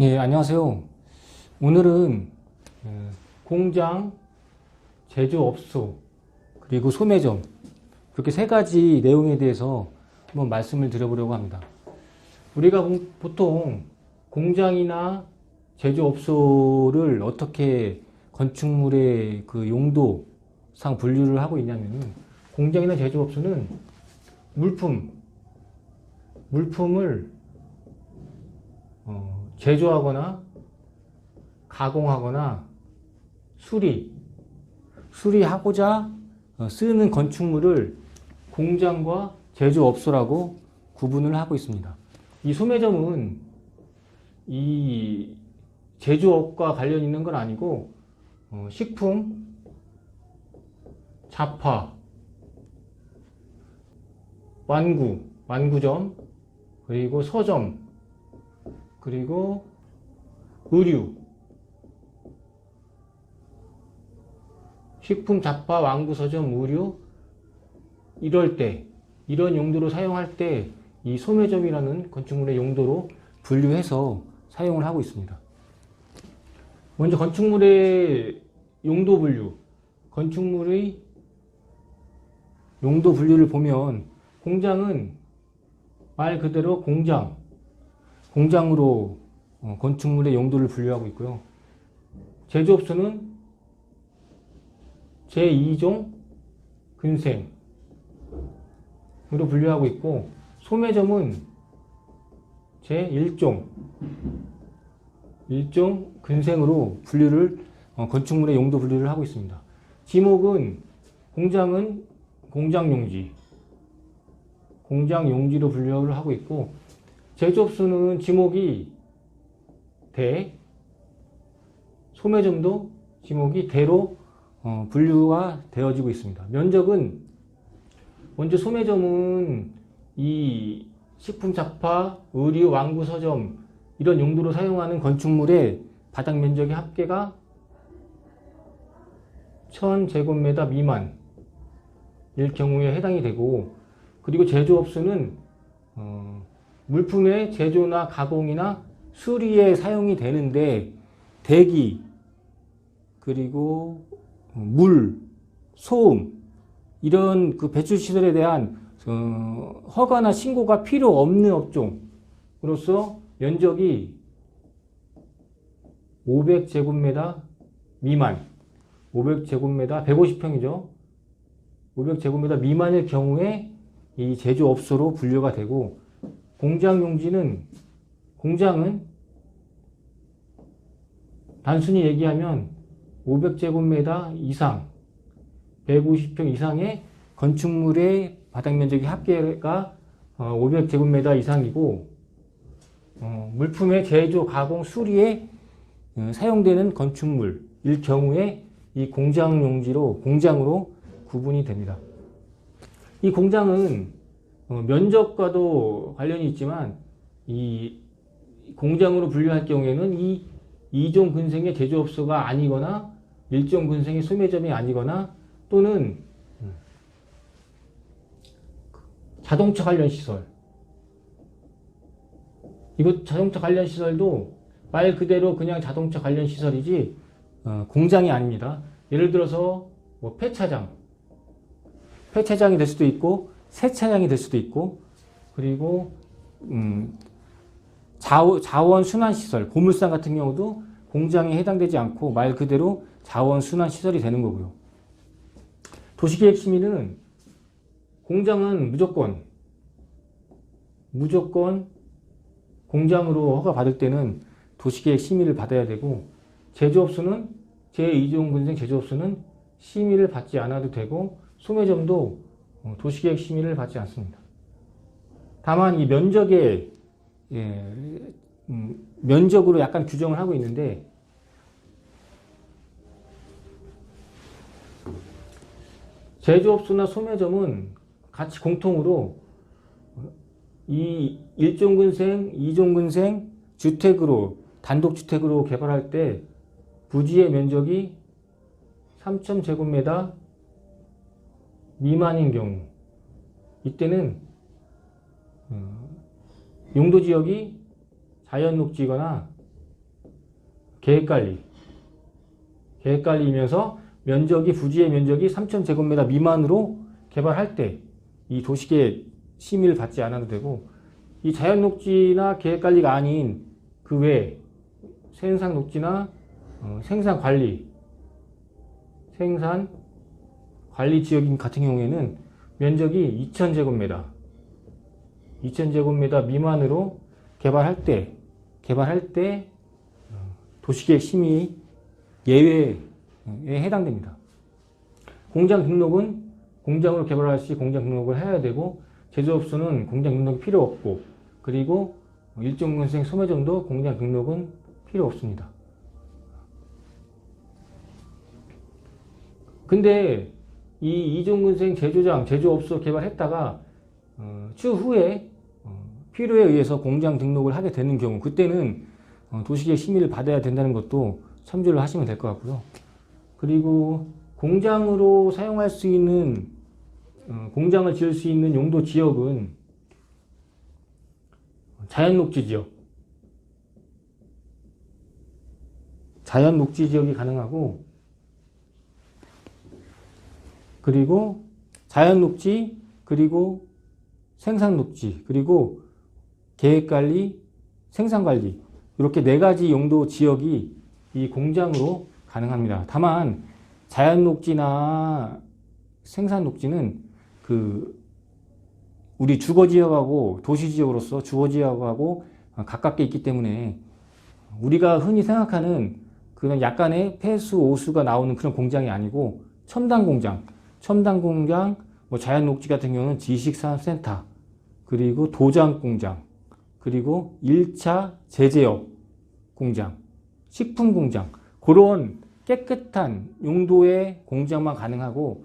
네, 안녕하세요. 오늘은 어, 공장, 제조업소, 그리고 소매점 그렇게 세 가지 내용에 대해서 한번 말씀을 드려보려고 합니다. 우리가 보- 보통 공장이나 제조업소를 어떻게 건축물의 그 용도상 분류를 하고 있냐면은 공장이나 제조업소는 물품, 물품을 어, 제조하거나 가공하거나 수리, 수리하고자 어, 쓰는 건축물을 공장과 제조업소라고 구분을 하고 있습니다. 이 소매점은 이 제조업과 관련 있는 건 아니고 어, 식품, 잡화, 완구, 완구점, 그리고 서점, 그리고 의류, 식품, 잡화, 완구, 서점, 의류. 이럴 때 이런 용도로 사용할 때 이 소매점이라는 건축물의 용도로 분류해서 사용을 하고 있습니다. 먼저 건축물의 용도 분류, 건축물의 용도 분류를 보면 공장은 말 그대로 공장, 공장으로 어, 건축물의 용도를 분류하고 있고요. 제조업소는 제2종 근생으로 분류하고 있고 소매점은 제1종 1종 근생으로 분류를 어, 건축물의 용도 분류를 하고 있습니다. 지목은 공장은 공장 용지 공장 용지로 분류를 하고 있고 제조업소는 지목이 대 소매점도 지목이 대로 어, 분류가 되어지고 있습니다. 면적은 먼저 소매점은 이 식품 잡화, 의류, 완구, 서점 이런 용도로 사용하는 건축물의 바닥 면적의 합계가 1000제곱미터 미만일 경우에 해당이 되고 그리고 제조업소는 어, 물품의 제조나 가공이나 수리에 사용이 되는데 대기 그리고 물, 소음 이런 그 배출 시설에 대한 어, 허가나 신고가 필요 없는 업종으로서 면적이 500제곱미터 미만, 500제곱미터 150평이죠. 500제곱미터 미만일 경우에 이 제조업소로 분류가 되고 공장 용지는 공장은 단순히 얘기하면 500제곱미터 이상, 150평 이상의 건축물의 바닥 면적의 합계가 500제곱미터 이상이고 어, 물품의 제조, 가공, 수리에 어, 사용되는 건축물일 경우에 이 공장 용지로 공장으로 구분이 됩니다. 이 공장은 어, 면적과도 관련이 있지만 이 공장으로 분류할 경우에는 이 2종 근생의 제조업소가 아니거나 1종 근생의 소매점이 아니거나 또는 자동차 관련 시설 이거 자동차 관련 시설도 말 그대로 그냥 자동차 관련 시설이지 어, 공장이 아닙니다. 예를 들어서 뭐 폐차장 폐차장이 될 수도 있고 세차장이 될 수도 있고 그리고 음, 자원, 순환 시설 고물상 같은 경우도 공장에 해당되지 않고 말 그대로 자원 순환 시설이 되는 거고요. 도시계획 심의는 공장은 무조건 무조건 공장으로 허가 받을 때는 도시계획 심의를 받아야 되고 제조업소는 제2종 근생 제조업소는 심의를 받지 않아도 되고 소매점도 어, 도시계획 심의를 받지 않습니다. 다만 이 면적에 예, 음, 면적으로 약간 규정을 하고 있는데 제조업소나 소매점은 같이 공통으로 이 1종 근생, 2종 근생 주택으로 단독주택으로 개발할 때 부지의 면적이 3,000제곱미터 미만인 경우 이때는 어, 용도 지역이 자연 녹지거나 계획관리. 계획관리이면서 면적이 부지의 면적이 3,000제곱미터 미만으로 개발할 때 이 도시계획 심의를 받지 않아도 되고 이 자연 녹지나 계획관리가 아닌 그외 생산 녹지나 어, 생산 관리 생산 관리 지역인 같은 경우에는 면적이 2,000제곱미터 2,000제곱미터 미만으로 개발할 때 개발할 때 어, 도시계획 심의 예외에 해당됩니다. 공장 등록은 공장으로 개발할 시 공장 등록을 해야 되고 제조업소는 공장 등록이 필요 없고 그리고 일종 근생 소매점도 공장 등록은 필요 없습니다. 근데 이 이종근 생 제조장, 제조업소 개발했다가 어, 추후에 어, 필요에 의해서 공장 등록을 하게 되는 경우 그때는 어, 도시계획 심의를 받아야 된다는 것도 참조를 하시면 될 것 같고요. 그리고 공장으로 사용할 수 있는 어, 공장을 지을 수 있는 용도 지역은 자연 녹지 지역, 자연 녹지 지역이 가능하고 그리고 자연 녹지 그리고 생산 녹지 그리고 계획 관리, 생산 관리 이렇게 네 가지 용도 지역이 이 공장으로 가능합니다. 다만 자연 녹지나 생산 녹지는 그 우리 주거 지역하고 도시 지역으로서 주거 지역하고 가깝게 있기 때문에 우리가 흔히 생각하는 그런 약간의 폐수 오수가 나오는 그런 공장이 아니고 첨단 공장, 첨단 공장, 뭐 자연 녹지 같은 경우는 지식산업센터, 그리고 도장 공장, 그리고 1차 제재업 공장, 식품 공장 그런 깨끗한 용도의 공장만 가능하고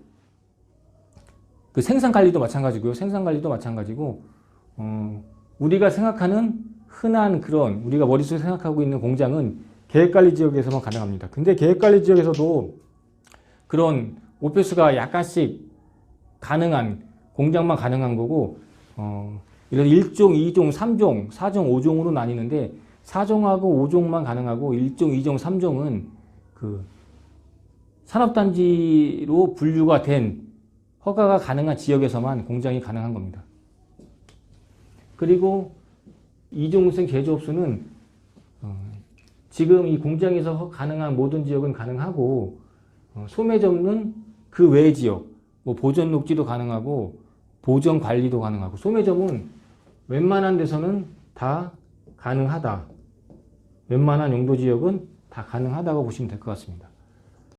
그 생산 관리도 마찬가지고요. 생산 관리도 마찬가지고 어, 우리가 생각하는 흔한 그런 우리가 머릿속에 생각하고 있는 공장은 계획관리 지역에서만 가능합니다. 근데 계획관리 지역에서도 그런 오페스가 약간씩 가능한 공장만 가능한 거고 어, 이런 1종, 2종, 3종, 4종, 5종으로 나뉘는데 4종하고 5종만 가능하고 1종, 2종, 3종은 그 산업단지로 분류가 된 허가가 가능한 지역에서만 공장이 가능한 겁니다. 그리고 이종생 제조업소는 어, 지금 이 공장에서 허- 가능한 모든 지역은 가능하고 어, 소매점은 그 외 지역, 뭐 보전 녹지도 가능하고 보전 관리도 가능하고 소매점은 웬만한 데서는 다 가능하다. 웬만한 용도 지역은 다 가능하다고 보시면 될 것 같습니다.